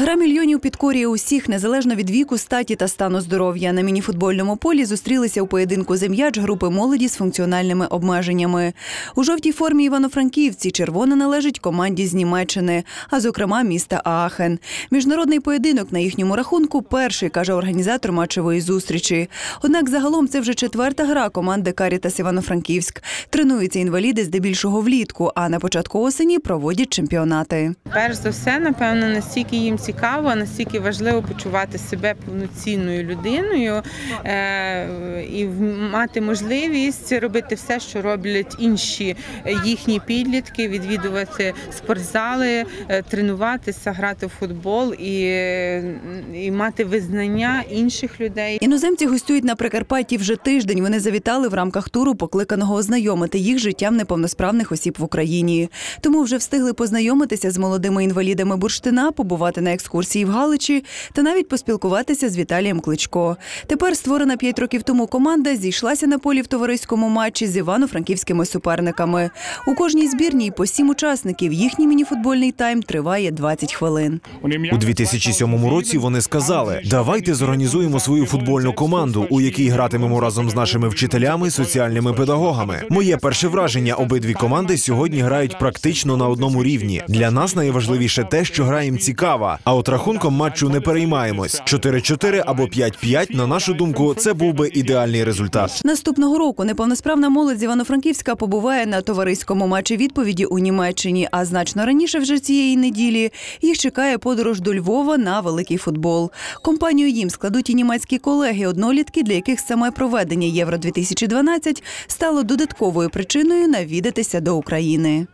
Гра мільйонів підкорює усіх, незалежно від віку, статі та стану здоров'я. На мініфутбольному полі зустрілися у поєдинку зем'яч групи молоді з функціональними обмеженнями. У жовтій формі івано-франківці червона належить команді з Німеччини, а зокрема міста Аахен. Міжнародний поєдинок на їхньому рахунку перший, каже організатор матчевої зустрічі. Однак загалом це вже четверта гра команди Карітас Івано-Франківськ. Тренуються інваліди здебільшого влітку, а на початку осені проводять чемпіонати. Перш за все, напевно, настільки їм цікаво, настільки важливо почувати себе повноцінною людиною е, і мати можливість робити все, що роблять інші е, їхні підлітки, відвідувати спортзали, е, тренуватися, грати в футбол і, і мати визнання інших людей. Іноземці гостюють на Прикарпатті вже тиждень. Вони завітали в рамках туру, покликаного ознайомити їх життям неповносправних осіб в Україні. Тому вже встигли познайомитися з молодими інвалідами бурштина, побувати на екскурсії в Галичі та навіть поспілкуватися з Віталієм Кличко. Тепер створена п'ять років тому команда зійшлася на полі в товариському матчі з івано-франківськими суперниками. У кожній збірній по сім учасників. Їхній мініфутбольний тайм триває 20 хвилин. У 2007 році вони сказали: давайте зорганізуємо свою футбольну команду, у якій гратимемо разом з нашими вчителями, соціальними педагогами. Моє перше враження: обидві команди сьогодні грають практично на одному рівні. Для нас найважливіше те, що гра їм цікава. А от рахунком матчу не переймаємось. 4-4 або 5-5, на нашу думку, це був би ідеальний результат. Наступного року неповносправна молодь з Івано-Франківська побуває на товариському матчі відповіді у Німеччині. А значно раніше вже цієї неділі їх чекає подорож до Львова на великий футбол. Компанію їм складуть і німецькі колеги, однолітки, для яких саме проведення Євро 2012 стало додатковою причиною навідатися до України.